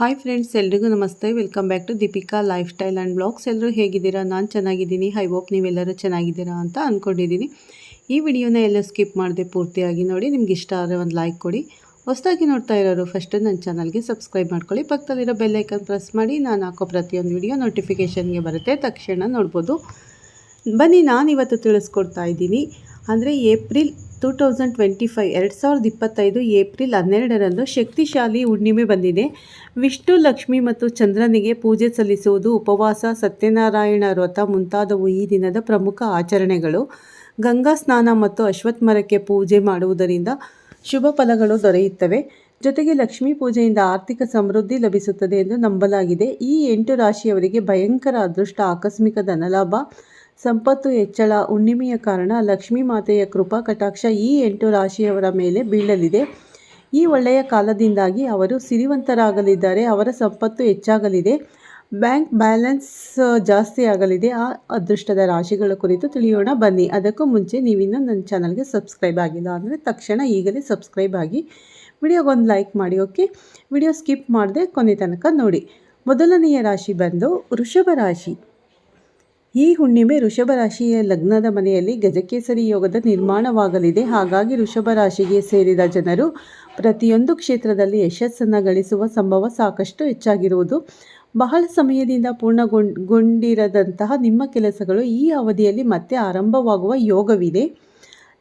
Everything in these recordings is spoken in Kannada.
ಹಾಯ್ ಫ್ರೆಂಡ್ಸ್ ಎಲ್ರಿಗೂ ನಮಸ್ತೆ. Welcome back to Deepika lifestyle and blogs ಎಲ್ಲರೂ ಹೇಗಿದ್ದೀರಾ? ನಾನು ಚೆನ್ನಾಗಿದ್ದೀನಿ. ಐ ಹೋಪ್ ನೀವೆಲ್ಲರೂ ಚೆನ್ನಾಗಿದ್ದೀರಾ ಅಂತ ಅಂದ್ಕೊಂಡಿದ್ದೀನಿ ಈ ವಿಡಿಯೋನ ಎಲ್ಲ ಸ್ಕಿಪ್ ಮಾಡದೆ ಪೂರ್ತಿಯಾಗಿ ನೋಡಿ, ನಿಮ್ಗೆ ಇಷ್ಟ ಆದರೆ ಒಂದು ಲೈಕ್ ಕೊಡಿ. ಹೊಸದಾಗಿ ನೋಡ್ತಾ ಇರೋರು ಫಸ್ಟು ನನ್ನ ಚಾನಲ್ಗೆ ಸಬ್ಸ್ಕ್ರೈಬ್ ಮಾಡ್ಕೊಳ್ಳಿ. ಪಕ್ಕದಲ್ಲಿರೋ ಬೆಲ್ಲೈಕನ್ ಪ್ರೆಸ್ ಮಾಡಿ, ನಾನು ಹಾಕೋ ಪ್ರತಿಯೊಂದು ವಿಡಿಯೋ ನೋಟಿಫಿಕೇಷನ್ಗೆ ಬರುತ್ತೆ. ತಕ್ಷಣ ನೋಡ್ಬೋದು. ಬನ್ನಿ, ನಾನು ಇವತ್ತು ತಿಳಿಸ್ಕೊಡ್ತಾ ಇದ್ದೀನಿ. ಅಂದರೆ April two thousand twenty five, ಎರಡು ಸಾವಿರದ ಇಪ್ಪತ್ತೈದು ಏಪ್ರಿಲ್ ಹನ್ನೆರಡರಂದು ಶಕ್ತಿಶಾಲಿ ಹುಣ್ಣಿಮೆ ಬಂದಿದೆ. ವಿಷ್ಣು, ಲಕ್ಷ್ಮಿ ಮತ್ತು ಚಂದ್ರನಿಗೆ ಪೂಜೆ ಸಲ್ಲಿಸುವುದು ಉಪವಾಸ, ಸತ್ಯನಾರಾಯಣ ವ್ರತ ಮುಂತಾದವು ಈ ದಿನದ ಪ್ರಮುಖ ಆಚರಣೆಗಳು. ಗಂಗಾ ಸ್ನಾನ ಮತ್ತು ಅಶ್ವತ್ಥ ಮರಕ್ಕೆ ಪೂಜೆ ಮಾಡುವುದರಿಂದ ಶುಭ ಫಲಗಳು ದೊರೆಯುತ್ತವೆ. ಜೊತೆಗೆ ಲಕ್ಷ್ಮೀ ಪೂಜೆಯಿಂದ ಆರ್ಥಿಕ ಸಮೃದ್ಧಿ ಲಭಿಸುತ್ತದೆ ಎಂದು ನಂಬಲಾಗಿದೆ. ಈ ಎಂಟು ರಾಶಿಯವರಿಗೆ ಭಯಂಕರ ಅದೃಷ್ಟ, ಆಕಸ್ಮಿಕ ಧನಲಾಭ ಸಂಪತ್ತು ಹೆಚ್ಚಳ, ಹುಣ್ಣಿಮೆಯ ಕಾರಣ ಲಕ್ಷ್ಮೀ ಮಾತೆಯ ಕೃಪಾ ಕಟಾಕ್ಷ ಈ ಎಂಟು ರಾಶಿಯವರ ಮೇಲೆ ಬೀಳಲಿದೆ. ಈ ಒಳ್ಳೆಯ ಕಾಲದಿಂದಾಗಿ ಅವರು ಸಿರಿವಂತರಾಗಲಿದ್ದಾರೆ, ಅವರ ಸಂಪತ್ತು ಹೆಚ್ಚಾಗಲಿದೆ. ಬ್ಯಾಂಕ್ ಬ್ಯಾಲೆನ್ಸ್ ಜಾಸ್ತಿ ಆಗಲಿದೆ. ಆ ಅದೃಷ್ಟದ ರಾಶಿಗಳ ಕುರಿತು ತಿಳಿಯೋಣ. ಬನ್ನಿ, ಅದಕ್ಕೂ ಮುಂಚೆ ನೀವಿನ್ನು ನನ್ನ ಚಾನಲ್ಗೆ ಸಬ್ಸ್ಕ್ರೈಬ್ ಆಗಿಲ್ಲ ಅಂದರೆ ತಕ್ಷಣ ಈಗಲೇ ಸಬ್ಸ್ಕ್ರೈಬ್ ಆಗಿ ವಿಡಿಯೋಗೊಂದು ಲೈಕ್ ಮಾಡಿ, ಓಕೆ? ವಿಡಿಯೋ ಸ್ಕಿಪ್ ಮಾಡದೆ ಕೊನೆ ತನಕ ನೋಡಿ. ಮೊದಲನೆಯ ರಾಶಿ ಬಂದು ವೃಷಭ ರಾಶಿ. ಈ ಹುಣ್ಣಿಮೆ ಋಷಭ ರಾಶಿಯ ಲಗ್ನದ ಮನೆಯಲ್ಲಿ ಗಜಕೇಸರಿ ಯೋಗದ ನಿರ್ಮಾಣವಾಗಲಿದೆ. ಹಾಗಾಗಿ ಋಷಭ ರಾಶಿಗೆ ಸೇರಿದ ಜನರು ಪ್ರತಿಯೊಂದು ಕ್ಷೇತ್ರದಲ್ಲಿ ಯಶಸ್ಸನ್ನು ಗಳಿಸುವ ಸಂಭವ ಸಾಕಷ್ಟು ಹೆಚ್ಚಾಗಿರುವುದು. ಬಹಳ ಸಮಯದಿಂದ ಪೂರ್ಣಗೊಂಡಿರದಂತಹ ನಿಮ್ಮ ಕೆಲಸಗಳು ಈ ಅವಧಿಯಲ್ಲಿ ಮತ್ತೆ ಆರಂಭವಾಗುವ ಯೋಗವಿದೆ.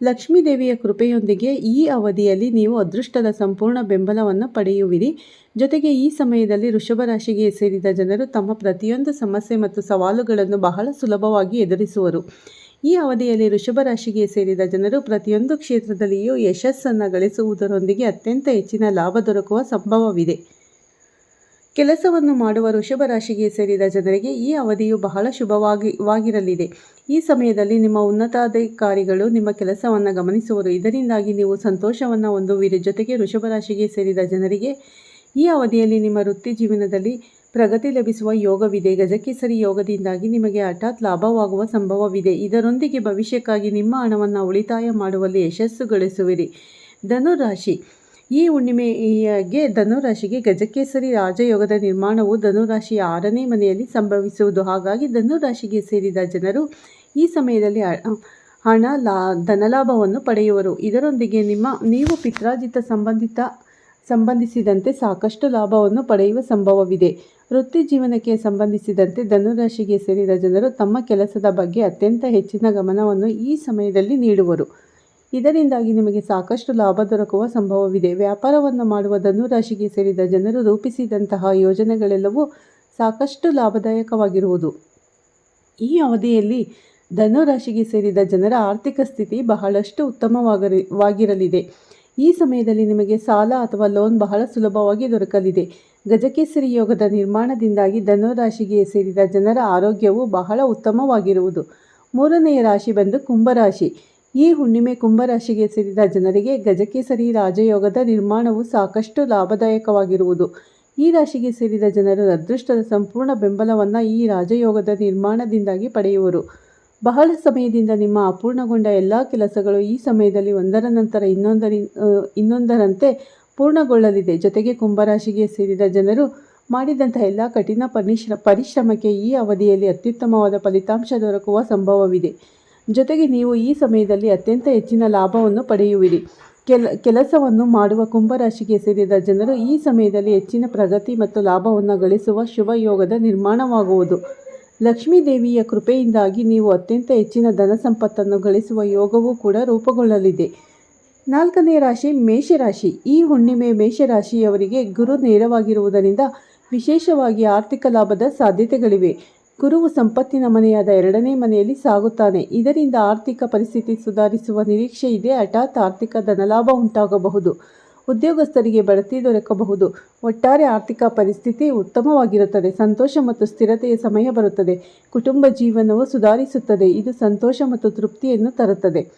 ಲಕ್ಷ್ಮೀ ದೇವಿಯ ಕೃಪೆಯೊಂದಿಗೆ ಈ ಅವಧಿಯಲ್ಲಿ ನೀವು ಅದೃಷ್ಟದ ಸಂಪೂರ್ಣ ಬೆಂಬಲವನ್ನು ಪಡೆಯುವಿರಿ. ಜೊತೆಗೆ ಈ ಸಮಯದಲ್ಲಿ ವೃಷಭ ರಾಶಿಗೆ ಸೇರಿದ ಜನರು ತಮ್ಮ ಪ್ರತಿಯೊಂದು ಸಮಸ್ಯೆ ಮತ್ತು ಸವಾಲುಗಳನ್ನು ಬಹಳ ಸುಲಭವಾಗಿ ಎದುರಿಸುವರು. ಈ ಅವಧಿಯಲ್ಲಿ ವೃಷಭ ರಾಶಿಗೆ ಸೇರಿದ ಜನರು ಪ್ರತಿಯೊಂದು ಕ್ಷೇತ್ರದಲ್ಲಿಯೂ ಯಶಸ್ಸನ್ನು ಗಳಿಸುವುದರೊಂದಿಗೆ ಅತ್ಯಂತ ಹೆಚ್ಚಿನ ಲಾಭ ದೊರಕುವ ಸಂಭವವಿದೆ. ಕೆಲಸವನ್ನು ಮಾಡುವ ಋಷಭ ರಾಶಿಗೆ ಸೇರಿದ ಜನರಿಗೆ ಈ ಅವಧಿಯು ಬಹಳ ಶುಭವಾಗಿ ವಾಗಿರಲಿದೆ. ಈ ಸಮಯದಲ್ಲಿ ನಿಮ್ಮ ಉನ್ನತಾಧಿಕಾರಿಗಳು ನಿಮ್ಮ ಕೆಲಸವನ್ನು ಗಮನಿಸುವರು. ಇದರಿಂದಾಗಿ ನೀವು ಸಂತೋಷವನ್ನು ಹೊಂದುವಿರಿ. ಜೊತೆಗೆ ಋಷಭ ರಾಶಿಗೆ ಸೇರಿದ ಜನರಿಗೆ ಈ ಅವಧಿಯಲ್ಲಿ ನಿಮ್ಮ ವೃತ್ತಿ ಜೀವನದಲ್ಲಿ ಪ್ರಗತಿ ಲಭಿಸುವ ಯೋಗವಿದೆ. ಗಜಕೇಸರಿ ಯೋಗದಿಂದಾಗಿ ನಿಮಗೆ ಹಠಾತ್ ಲಾಭವಾಗುವ ಸಂಭವವಿದೆ. ಇದರೊಂದಿಗೆ ಭವಿಷ್ಯಕ್ಕಾಗಿ ನಿಮ್ಮ ಹಣವನ್ನು ಉಳಿತಾಯ ಮಾಡುವಲ್ಲಿ ಯಶಸ್ಸು ಗಳಿಸುವಿರಿ. ಧನುರಾಶಿ. ಈ ಹುಣ್ಣಿಮೆಗೆ ಧನುರಾಶಿಗೆ ಗಜಕೇಸರಿ ರಾಜಯೋಗದ ನಿರ್ಮಾಣವು ಧನುರಾಶಿಯ ಆರನೇ ಮನೆಯಲ್ಲಿ ಸಂಭವಿಸುವುದು. ಹಾಗಾಗಿ ಧನುರಾಶಿಗೆ ಸೇರಿದ ಜನರು ಈ ಸಮಯದಲ್ಲಿ ಹಣ ಲಾ ಧನಲಾಭವನ್ನು ಪಡೆಯುವರು. ಇದರೊಂದಿಗೆ ನಿಮ್ಮ, ನೀವು ಪಿತ್ರಾಜಿತ ಸಂಬಂಧಿತ, ಸಂಬಂಧಿಸಿದಂತೆ ಸಾಕಷ್ಟು ಲಾಭವನ್ನು ಪಡೆಯುವ ಸಂಭವವಿದೆ. ವೃತ್ತಿ ಜೀವನಕ್ಕೆ ಸಂಬಂಧಿಸಿದಂತೆ ಧನುರಾಶಿಗೆ ಸೇರಿದ ಜನರು ತಮ್ಮ ಕೆಲಸದ ಬಗ್ಗೆ ಅತ್ಯಂತ ಹೆಚ್ಚಿನ ಗಮನವನ್ನು ಈ ಸಮಯದಲ್ಲಿ ನೀಡುವರು. ಇದರಿಂದಾಗಿ ನಿಮಗೆ ಸಾಕಷ್ಟು ಲಾಭ ದೊರಕುವ ಸಂಭವವಿದೆ. ವ್ಯಾಪಾರವನ್ನು ಮಾಡುವ ಧನುರಾಶಿಗೆ ಸೇರಿದ ಜನರು ರೂಪಿಸಿದಂತಹ ಯೋಜನೆಗಳೆಲ್ಲವೂ ಸಾಕಷ್ಟು ಲಾಭದಾಯಕವಾಗಿರುವುದು. ಈ ಅವಧಿಯಲ್ಲಿ ಧನುರಾಶಿಗೆ ಸೇರಿದ ಜನರ ಆರ್ಥಿಕ ಸ್ಥಿತಿ ಬಹಳಷ್ಟು ಉತ್ತಮವಾಗಿರಲಿದೆ ವಾಗಿರಲಿದೆ. ಈ ಸಮಯದಲ್ಲಿ ನಿಮಗೆ ಸಾಲ ಅಥವಾ ಲೋನ್ ಬಹಳ ಸುಲಭವಾಗಿ ದೊರಕಲಿದೆ. ಗಜಕೇಸರಿ ಯೋಗದ ನಿರ್ಮಾಣದಿಂದಾಗಿ ಧನುರಾಶಿಗೆ ಸೇರಿದ ಜನರ ಆರೋಗ್ಯವು ಬಹಳ ಉತ್ತಮವಾಗಿರುವುದು. ಮೂರನೆಯ ರಾಶಿ ಬಂದು ಕುಂಭರಾಶಿ. ಈ ಹುಣ್ಣಿಮೆ ಕುಂಭರಾಶಿಗೆ ಸೇರಿದ ಜನರಿಗೆ ಗಜಕೇಸರಿ ರಾಜಯೋಗದ ನಿರ್ಮಾಣವು ಸಾಕಷ್ಟು ಲಾಭದಾಯಕವಾಗಿರುವುದು. ಈ ರಾಶಿಗೆ ಸೇರಿದ ಜನರು ಅದೃಷ್ಟದ ಸಂಪೂರ್ಣ ಬೆಂಬಲವನ್ನು ಈ ರಾಜಯೋಗದ ನಿರ್ಮಾಣದಿಂದಾಗಿ ಪಡೆಯುವರು. ಬಹಳ ಸಮಯದಿಂದ ನಿಮ್ಮ ಅಪೂರ್ಣಗೊಂಡ ಎಲ್ಲ ಕೆಲಸಗಳು ಈ ಸಮಯದಲ್ಲಿ ಒಂದರ ನಂತರ ಇನ್ನೊಂದರಿ ಇನ್ನೊಂದರಂತೆ ಪೂರ್ಣಗೊಳ್ಳಲಿದೆ. ಜೊತೆಗೆ ಕುಂಭರಾಶಿಗೆ ಸೇರಿದ ಜನರು ಮಾಡಿದಂಥ ಎಲ್ಲ ಕಠಿಣ ಪರಿಶ್ರ, ಪರಿಶ್ರಮಕ್ಕೆ ಈ ಅವಧಿಯಲ್ಲಿ ಅತ್ಯುತ್ತಮವಾದ ಫಲಿತಾಂಶ ದೊರಕುವ ಸಂಭವವಿದೆ. ಜೊತೆಗೆ ನೀವು ಈ ಸಮಯದಲ್ಲಿ ಅತ್ಯಂತ ಹೆಚ್ಚಿನ ಲಾಭವನ್ನು ಪಡೆಯುವಿರಿ. ಕೆಲ, ಕೆಲಸವನ್ನು ಮಾಡುವ ಕುಂಭರಾಶಿಗೆ ಸೇರಿದ ಜನರು ಈ ಸಮಯದಲ್ಲಿ ಹೆಚ್ಚಿನ ಪ್ರಗತಿ ಮತ್ತು ಲಾಭವನ್ನು ಗಳಿಸುವ ಶುಭಯೋಗದ ನಿರ್ಮಾಣವಾಗುವುದು. ಲಕ್ಷ್ಮೀ ದೇವಿಯ ಕೃಪೆಯಿಂದಾಗಿ ನೀವು ಅತ್ಯಂತ ಹೆಚ್ಚಿನ ಧನ ಸಂಪತ್ತನ್ನು ಗಳಿಸುವ ಯೋಗವೂ ಕೂಡ ರೂಪುಗೊಳ್ಳಲಿದೆ. ನಾಲ್ಕನೇ ರಾಶಿ ಮೇಷರಾಶಿ. ಈ ಹುಣ್ಣಿಮೆ ಮೇಷರಾಶಿಯವರಿಗೆ ಗುರು ನೇರವಾಗಿರುವುದರಿಂದ ವಿಶೇಷವಾಗಿ ಆರ್ಥಿಕ ಲಾಭದ ಸಾಧ್ಯತೆಗಳಿವೆ. ಗುರುವು ಸಂಪತ್ತಿನ ಮನೆಯಾದ ಎರಡನೇ ಮನೆಯಲ್ಲಿ ಸಾಗುತ್ತಾನೆ. ಇದರಿಂದ ಆರ್ಥಿಕ ಪರಿಸ್ಥಿತಿ ಸುಧಾರಿಸುವ ನಿರೀಕ್ಷೆ ಇದೆ. ಹಠಾತ್ ಆರ್ಥಿಕ ಧನಲಾಭ ಉಂಟಾಗಬಹುದು. ಉದ್ಯೋಗಸ್ಥರಿಗೆ ಬಡ್ತಿ ದೊರಕಬಹುದು. ಒಟ್ಟಾರೆ ಆರ್ಥಿಕ ಪರಿಸ್ಥಿತಿ ಉತ್ತಮವಾಗಿರುತ್ತದೆ. ಸಂತೋಷ ಮತ್ತು ಸ್ಥಿರತೆಯ ಸಮಯ ಬರುತ್ತದೆ. ಕುಟುಂಬ ಜೀವನವು ಸುಧಾರಿಸುತ್ತದೆ. ಇದು ಸಂತೋಷ ಮತ್ತು ತೃಪ್ತಿಯನ್ನು ತರುತ್ತದೆ.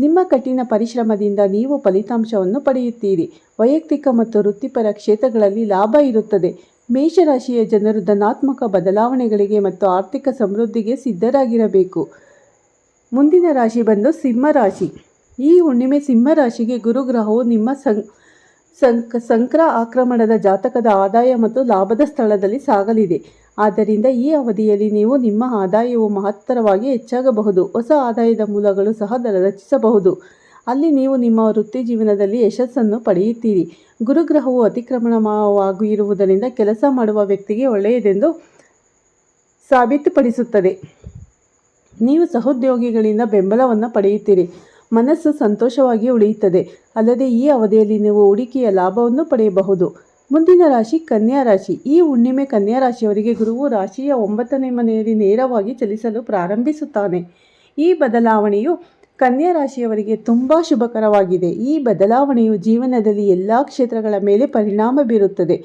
ನಿಮ್ಮ ಕಠಿಣ ಪರಿಶ್ರಮದಿಂದ ನೀವು ಫಲಿತಾಂಶವನ್ನು ಪಡೆಯುತ್ತೀರಿ. ವೈಯಕ್ತಿಕ ಮತ್ತು ವೃತ್ತಿಪರ ಕ್ಷೇತ್ರಗಳಲ್ಲಿ ಲಾಭ ಇರುತ್ತದೆ. ಮೇಷರಾಶಿಯ ಜನರು ಧನಾತ್ಮಕ ಬದಲಾವಣೆಗಳಿಗೆ ಮತ್ತು ಆರ್ಥಿಕ ಸಮೃದ್ಧಿಗೆ ಸಿದ್ಧರಾಗಿರಬೇಕು. ಮುಂದಿನ ರಾಶಿ ಬಂದು ಸಿಂಹರಾಶಿ ಈ ಹುಣ್ಣಿಮೆ ಸಿಂಹರಾಶಿಗೆ ಗುರುಗ್ರಹವು ನಿಮ್ಮ ಸಂ, ಸಂಕ್, ಸಂಕ್ರ ಆಕ್ರಮಣದ ಜಾತಕದ ಆದಾಯ ಮತ್ತು ಲಾಭದ ಸ್ಥಳದಲ್ಲಿ ಸಾಗಲಿದೆ. ಆದ್ದರಿಂದ ಈ ಅವಧಿಯಲ್ಲಿ ನೀವು ನಿಮ್ಮ ಆದಾಯವು ಮಹತ್ತರವಾಗಿ ಹೆಚ್ಚಾಗಬಹುದು. ಹೊಸ ಆದಾಯದ ಮೂಲಗಳು ಸಹ ರಚಿಸಬಹುದು. ಅಲ್ಲಿ ನೀವು ನಿಮ್ಮ ವೃತ್ತಿ ಜೀವನದಲ್ಲಿ ಯಶಸ್ಸನ್ನು ಪಡೆಯುತ್ತೀರಿ. ಗುರುಗ್ರಹವು ಅತಿಕ್ರಮಣವಾಗಿರುವುದರಿಂದ ಕೆಲಸ ಮಾಡುವ ವ್ಯಕ್ತಿಗೆ ಒಳ್ಳೆಯದೆಂದು ಸಾಬೀತುಪಡಿಸುತ್ತದೆ. ನೀವು ಸಹೋದ್ಯೋಗಿಗಳಿಂದ ಬೆಂಬಲವನ್ನು ಪಡೆಯುತ್ತೀರಿ. ಮನಸ್ಸು ಸಂತೋಷವಾಗಿ ಉಳಿಯುತ್ತದೆ. ಅಲ್ಲದೆ ಈ ಅವಧಿಯಲ್ಲಿ ನೀವು ಹೂಡಿಕೆಯ ಲಾಭವನ್ನು ಪಡೆಯಬಹುದು. ಮುಂದಿನ ರಾಶಿ ಕನ್ಯಾ ರಾಶಿ. ಈ ಹುಣ್ಣಿಮೆ ಕನ್ಯಾ ರಾಶಿಯವರಿಗೆ ಗುರುವು ರಾಶಿಯ ಒಂಬತ್ತನೇ ಮನೆಯಲ್ಲಿ ನೇರವಾಗಿ ಚಲಿಸಲು ಪ್ರಾರಂಭಿಸುತ್ತಾನೆ. ಈ ಬದಲಾವಣೆಯು ಕನ್ಯಾ ರಾಶಿಯವರಿಗೆ ತುಂಬ ಶುಭಕರವಾಗಿದೆ. ಈ ಬದಲಾವಣೆಯು ಜೀವನದಲ್ಲಿ ಎಲ್ಲ ಕ್ಷೇತ್ರಗಳ ಮೇಲೆ ಪರಿಣಾಮ ಬೀರುತ್ತದೆ.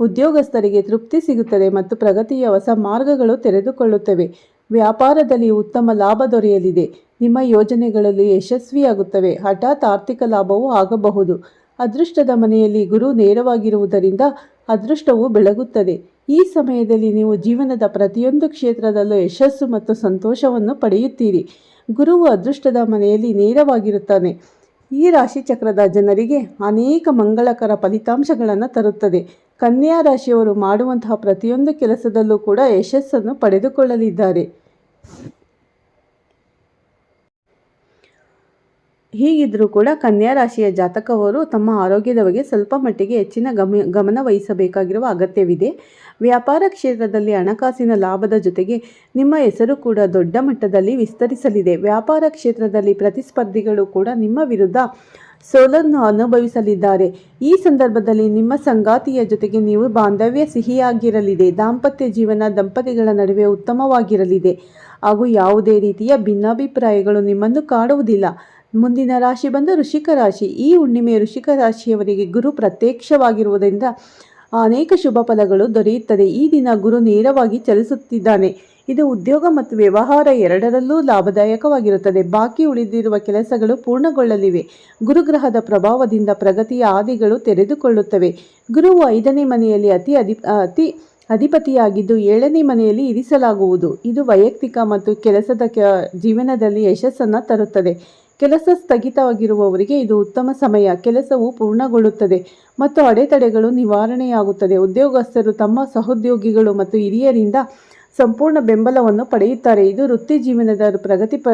ಉದ್ಯೋಗಸ್ಥರಿಗೆ ತೃಪ್ತಿ ಸಿಗುತ್ತದೆ ಮತ್ತು ಪ್ರಗತಿಯ ಹೊಸ ಮಾರ್ಗಗಳು ತೆರೆದುಕೊಳ್ಳುತ್ತವೆ. ವ್ಯಾಪಾರದಲ್ಲಿ ಉತ್ತಮ ಲಾಭ ದೊರೆಯಲಿದೆ. ನಿಮ್ಮ ಯೋಜನೆಗಳಲ್ಲಿ ಯಶಸ್ವಿಯಾಗುತ್ತವೆ. ಹಠಾತ್ ಆರ್ಥಿಕ ಲಾಭವೂ ಆಗಬಹುದು. ಅದೃಷ್ಟದ ಮನೆಯಲ್ಲಿ ಗುರು ನೇರವಾಗಿರುವುದರಿಂದ ಅದೃಷ್ಟವು ಬೆಳಗುತ್ತದೆ. ಈ ಸಮಯದಲ್ಲಿ ನೀವು ಜೀವನದ ಪ್ರತಿಯೊಂದು ಕ್ಷೇತ್ರದಲ್ಲೂ ಯಶಸ್ಸು ಮತ್ತು ಸಂತೋಷವನ್ನು ಪಡೆಯುತ್ತೀರಿ. ಗುರುವು ಅದೃಷ್ಟದ ಮನೆಯಲ್ಲಿ ನೇರವಾಗಿರುತ್ತಾನೆ. ಈ ರಾಶಿ ಚಕ್ರದ ಜನರಿಗೆ ಅನೇಕ ಮಂಗಳಕರ ಫಲಿತಾಂಶಗಳನ್ನು ತರುತ್ತದೆ. ಕನ್ಯಾ ರಾಶಿಯವರು ಮಾಡುವಂತಹ ಪ್ರತಿಯೊಂದು ಕೆಲಸದಲ್ಲೂ ಕೂಡ ಯಶಸ್ಸನ್ನು ಪಡೆದುಕೊಳ್ಳಲಿದ್ದಾರೆ. ಹೀಗಿದ್ದರೂ ಕೂಡ ಕನ್ಯಾ ರಾಶಿಯ ಜಾತಕವರು ತಮ್ಮ ಆರೋಗ್ಯದ ಬಗ್ಗೆ ಸ್ವಲ್ಪ ಮಟ್ಟಿಗೆ ಹೆಚ್ಚಿನ ಗಮ, ಗಮನ ವಹಿಸಬೇಕಾಗಿರುವ ಅಗತ್ಯವಿದೆ. ವ್ಯಾಪಾರ ಕ್ಷೇತ್ರದಲ್ಲಿ ಹಣಕಾಸಿನ ಲಾಭದ ಜೊತೆಗೆ ನಿಮ್ಮ ಹೆಸರು ಕೂಡ ದೊಡ್ಡ ಮಟ್ಟದಲ್ಲಿ ವಿಸ್ತರಿಸಲಿದೆ. ವ್ಯಾಪಾರ ಕ್ಷೇತ್ರದಲ್ಲಿ ಪ್ರತಿಸ್ಪರ್ಧಿಗಳು ಕೂಡ ನಿಮ್ಮ ವಿರುದ್ಧ ಸೋಲನ್ನು ಅನುಭವಿಸಲಿದ್ದಾರೆ. ಈ ಸಂದರ್ಭದಲ್ಲಿ ನಿಮ್ಮ ಸಂಗಾತಿಯ ಜೊತೆಗೆ ನೀವು ಬಾಂಧವ್ಯ ಸಿಹಿಯಾಗಿರಲಿದೆ. ದಾಂಪತ್ಯ ಜೀವನ ದಂಪತಿಗಳ ನಡುವೆ ಉತ್ತಮವಾಗಿರಲಿದೆ. ಹಾಗೂ ಯಾವುದೇ ರೀತಿಯ ಭಿನ್ನಾಭಿಪ್ರಾಯಗಳು ನಿಮ್ಮನ್ನು ಕಾಡುವುದಿಲ್ಲ. ಮುಂದಿನ ರಾಶಿ ಬಂದು ಋಷಿಕ ರಾಶಿ. ಈ ಹುಣ್ಣಿಮೆ ಋಷಿಕ ರಾಶಿಯವರಿಗೆ ಗುರು ಪ್ರತ್ಯಕ್ಷವಾಗಿರುವುದರಿಂದ ಅನೇಕ ಶುಭ ಫಲಗಳು ದೊರೆಯುತ್ತದೆ. ಈ ದಿನ ಗುರು ನೇರವಾಗಿ ಚಲಿಸುತ್ತಿದ್ದಾನೆ. ಇದು ಉದ್ಯೋಗ ಮತ್ತು ವ್ಯವಹಾರ ಎರಡರಲ್ಲೂ ಲಾಭದಾಯಕವಾಗಿರುತ್ತದೆ. ಬಾಕಿ ಉಳಿದಿರುವ ಕೆಲಸಗಳು ಪೂರ್ಣಗೊಳ್ಳಲಿವೆ. ಗುರುಗ್ರಹದ ಪ್ರಭಾವದಿಂದ ಪ್ರಗತಿಯ ಹಾದಿಗಳು ತೆರೆದುಕೊಳ್ಳುತ್ತವೆ. ಗುರುವು ಐದನೇ ಮನೆಯಲ್ಲಿ ಅತಿ ಅಧಿ ಅತಿ ಅಧಿಪತಿಯಾಗಿದ್ದು ಏಳನೇ ಮನೆಯಲ್ಲಿ ಇರಿಸಲಾಗುವುದು. ಇದು ವೈಯಕ್ತಿಕ ಮತ್ತು ಕೆಲಸದ ಜೀವನದಲ್ಲಿ ಯಶಸ್ಸನ್ನು ತರುತ್ತದೆ. ಕೆಲಸ ಸ್ಥಗಿತವಾಗಿರುವವರಿಗೆ ಇದು ಉತ್ತಮ ಸಮಯ. ಕೆಲಸವು ಪೂರ್ಣಗೊಳ್ಳುತ್ತದೆ ಮತ್ತು ಅಡೆತಡೆಗಳು ನಿವಾರಣೆಯಾಗುತ್ತದೆ. ಉದ್ಯೋಗಸ್ಥರು ತಮ್ಮ ಸಹೋದ್ಯೋಗಿಗಳು ಮತ್ತು ಹಿರಿಯರಿಂದ ಸಂಪೂರ್ಣ ಬೆಂಬಲವನ್ನು ಪಡೆಯುತ್ತಾರೆ. ಇದು ವೃತ್ತಿ ಜೀವನದ ಪ್ರಗತಿ ಪ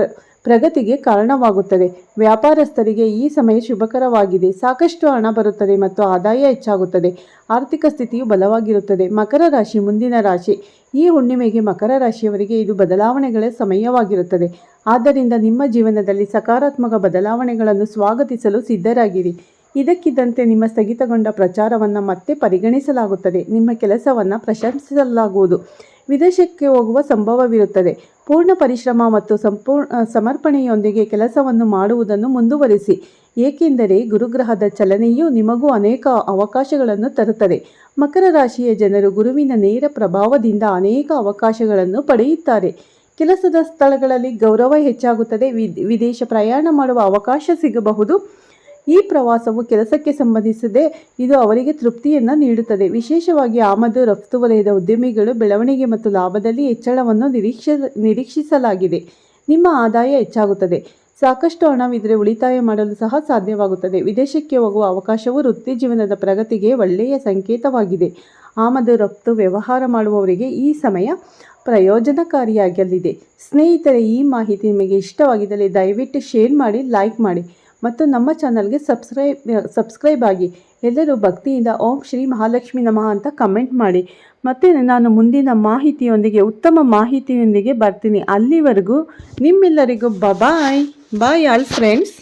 ಪ್ರಗತಿಗೆ ಕಾರಣವಾಗುತ್ತದೆ. ವ್ಯಾಪಾರಸ್ಥರಿಗೆ ಈ ಸಮಯ ಶುಭಕರವಾಗಿದೆ. ಸಾಕಷ್ಟು ಹಣ ಬರುತ್ತದೆ ಮತ್ತು ಆದಾಯ ಹೆಚ್ಚಾಗುತ್ತದೆ. ಆರ್ಥಿಕ ಸ್ಥಿತಿಯು ಬಲವಾಗಿರುತ್ತದೆ. ಮಕರ ರಾಶಿ ಮುಂದಿನ ರಾಶಿ. ಈ ಹುಣ್ಣಿಮೆಗೆ ಮಕರ ರಾಶಿಯವರಿಗೆ ಇದು ಬದಲಾವಣೆಗಳ ಸಮಯವಾಗಿರುತ್ತದೆ. ಆದ್ದರಿಂದ ನಿಮ್ಮ ಜೀವನದಲ್ಲಿ ಸಕಾರಾತ್ಮಕ ಬದಲಾವಣೆಗಳನ್ನು ಸ್ವಾಗತಿಸಲು ಸಿದ್ಧರಾಗಿರಿ. ಇದಕ್ಕಿದ್ದಂತೆ ನಿಮ್ಮ ಸ್ಥಗಿತಗೊಂಡ ಪ್ರಚಾರವನ್ನು ಮತ್ತೆ ಪರಿಗಣಿಸಲಾಗುತ್ತದೆ. ನಿಮ್ಮ ಕೆಲಸವನ್ನು ಪ್ರಶಂಸಿಸಲಾಗುವುದು. ವಿದೇಶಕ್ಕೆ ಹೋಗುವ ಸಂಭವವಿರುತ್ತದೆ. ಪೂರ್ಣ ಪರಿಶ್ರಮ ಮತ್ತು ಸಂಪೂರ್ಣ ಸಮರ್ಪಣೆಯೊಂದಿಗೆ ಕೆಲಸವನ್ನು ಮಾಡುವುದನ್ನು ಮುಂದುವರಿಸಿ. ಏಕೆಂದರೆ ಗುರುಗ್ರಹದ ಚಲನೆಯು ನಿಮಗೂ ಅನೇಕ ಅವಕಾಶಗಳನ್ನು ತರುತ್ತದೆ. ಮಕರ ರಾಶಿಯ ಜನರು ಗುರುವಿನ ನೇರ ಪ್ರಭಾವದಿಂದ ಅನೇಕ ಅವಕಾಶಗಳನ್ನು ಪಡೆಯುತ್ತಾರೆ. ಕೆಲಸದ ಸ್ಥಳಗಳಲ್ಲಿ ಗೌರವ ಹೆಚ್ಚಾಗುತ್ತದೆ. ವಿದ್- ವಿದೇಶ ಪ್ರಯಾಣ ಮಾಡುವ ಅವಕಾಶ ಸಿಗಬಹುದು. ಈ ಪ್ರವಾಸವು ಕೆಲಸಕ್ಕೆ ಸಂಬಂಧಿಸಿದೆ ಇದು ಅವರಿಗೆ ತೃಪ್ತಿಯನ್ನು ನೀಡುತ್ತದೆ. ವಿಶೇಷವಾಗಿ ಆಮದು, ರಫ್ತು ವಲಯದ ಉದ್ಯಮಿಗಳು ಬೆಳವಣಿಗೆ ಮತ್ತು ಲಾಭದಲ್ಲಿ ಹೆಚ್ಚಳವನ್ನು ನಿರೀಕ್ಷ, ನಿರೀಕ್ಷಿಸಲಾಗಿದೆ. ನಿಮ್ಮ ಆದಾಯ ಹೆಚ್ಚಾಗುತ್ತದೆ. ಸಾಕಷ್ಟು ಹಣವಿದ್ದರೆ ಉಳಿತಾಯ ಮಾಡಲು ಸಹ ಸಾಧ್ಯವಾಗುತ್ತದೆ. ವಿದೇಶಕ್ಕೆ ಹೋಗುವ ಅವಕಾಶವು ವೃತ್ತಿ ಜೀವನದ ಪ್ರಗತಿಗೆ ಒಳ್ಳೆಯ ಸಂಕೇತವಾಗಿದೆ. ಆಮದು, ರಫ್ತು ವ್ಯವಹಾರ ಮಾಡುವವರಿಗೆ ಈ ಸಮಯ ಪ್ರಯೋಜನಕಾರಿಯಾಗಲಿದೆ. ಸ್ನೇಹಿತರೆ, ಈ ಮಾಹಿತಿ ನಿಮಗೆ ಇಷ್ಟವಾಗಿದ್ದಲ್ಲಿ ದಯವಿಟ್ಟು ಶೇರ್ ಮಾಡಿ, ಲೈಕ್ ಮಾಡಿ. ಮತ್ತು ನಮ್ಮ ಚಾನಲ್ಗೆ ಸಬ್ಸ್ಕ್ರೈಬ್ ಸಬ್ಸ್ಕ್ರೈಬ್ ಆಗಿ. ಎಲ್ಲರೂ ಭಕ್ತಿಯಿಂದ ಓಂ ಶ್ರೀ ಮಹಾಲಕ್ಷ್ಮಿ ನಮಃ ಅಂತ ಕಮೆಂಟ್ ಮಾಡಿ. ಮತ್ತು ನಾನು ಮುಂದಿನ ಮಾಹಿತಿಯೊಂದಿಗೆ, ಉತ್ತಮ ಮಾಹಿತಿಯೊಂದಿಗೆ ಬರ್ತೀನಿ. ಅಲ್ಲಿವರೆಗೂ ನಿಮ್ಮೆಲ್ಲರಿಗೂ ಬಾಯ್ ಬಾಯ್ ಆಲ್ ಫ್ರೆಂಡ್ಸ್